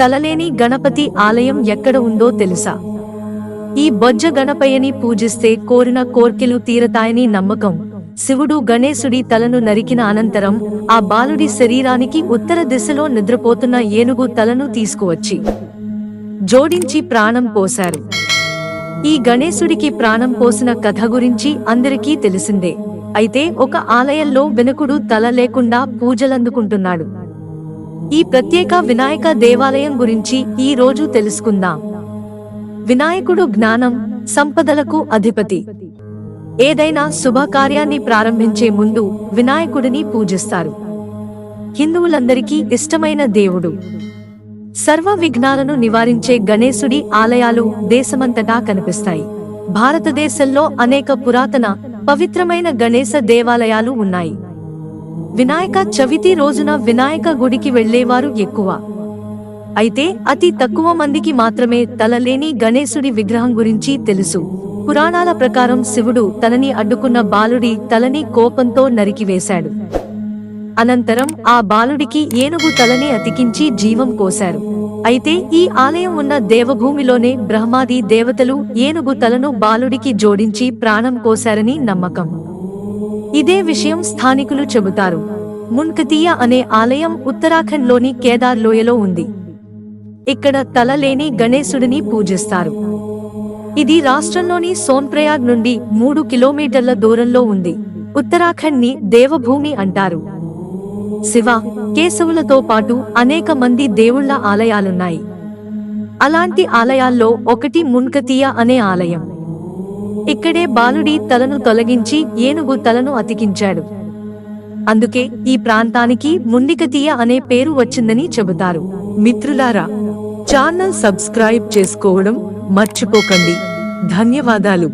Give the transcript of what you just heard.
తలలేని గణపతి ఆలయం ఎక్కడ ఉందో తెలుసా? ఈ బొజ్జ గణపయ్యని పూజిస్తే కోరిన కోర్కెలు తీరతాయని నమ్మకం. శివుడు గణేశుడి తలను నరికిన అనంతరం ఆ బాలుడి శరీరానికి ఉత్తర దిశలో నిద్రపోతున్న ఏనుగు తలను తీసుకువచ్చి జోడించి ప్రాణం పోశారు. ఈ గణేశుడికి ప్రాణం పోసిన కథ గురించి అందరికీ తెలిసిందే. అయితే ఒక ఆలయంలో వెనుకుడు తల లేకుండా పూజలందుకుంటున్నాడు. ఈ ప్రత్యేక వినాయక దేవాలయం గురించి ఈ రోజు తెలుసుకుందాం. వినాయకుడు జ్ఞానం సంపదలకు అధిపతి. ఏదైనా శుభకార్యాన్ని ప్రారంభించే ముందు వినాయకుడిని పూజిస్తారు. హిందువులందరికీ ఇష్టమైన దేవుడు. సర్వ విఘ్నాలను నివారించే గణేశుడి ఆలయాలు దేశమంతటా కనిపిస్తాయి. భారతదేశంలో అనేక పురాతన పవిత్రమైన గణేశ దేవాలయాలు ఉన్నాయి. వినాయక చవితి రోజున వినాయక గుడికి వెళ్ళేవారు ఎక్కువ. అయితే అతి తక్కువ మందికి మాత్రమే తలలేని గణేశుడి విగ్రహం గురించి తెలుసు. పురాణాల ప్రకారం శివుడు తనని అడ్డుకున్న బాలుడి తలని కోపంతో నరికివేశాడు అనంతరం ఆ బాలుడికి ఏనుగు తలని అతికించి జీవం కోశారు. అయితే ఈ ఆలయం ఉన్న దేవభూమిలోనే బ్రహ్మాది దేవతలు ఏనుగు తలను బాలుడికి జోడించి ప్రాణం కోశారని నమ్మకం. ఇదే విషయం స్థానికులు చెబుతారు. మున్కతీయ అనే ఆలయం ఉత్తరాఖండ్లోని కేదార్ లోయలో ఉంది. ఇక్కడ తలలేని గణేశుడిని పూజిస్తారు. ఇది రాష్ట్రంలోని సోన్ప్రయాగ్ నుండి మూడు కిలోమీటర్ల దూరంలో ఉంది. ఉత్తరాఖండ్ని దేవభూమి అంటారు. శివ కేశవులతో పాటు అనేక మంది దేవుళ్ళ ఆలయాలున్నాయి. అలాంటి ఆలయాల్లో ఒకటి మున్కతీయ అనే ఆలయం. ఇక్కడే బాలుడి తలను తొలగించి ఏనుగు తలను అతికించాడు. అందుకే ఈ ప్రాంతానికి ముండికతీయ అనే పేరు వచ్చిందని చెబుతారు. మిత్రులారా ఛానల్ సబ్స్క్రైబ్ చేసుకోవడం మర్చిపోకండి. ధన్యవాదాలు.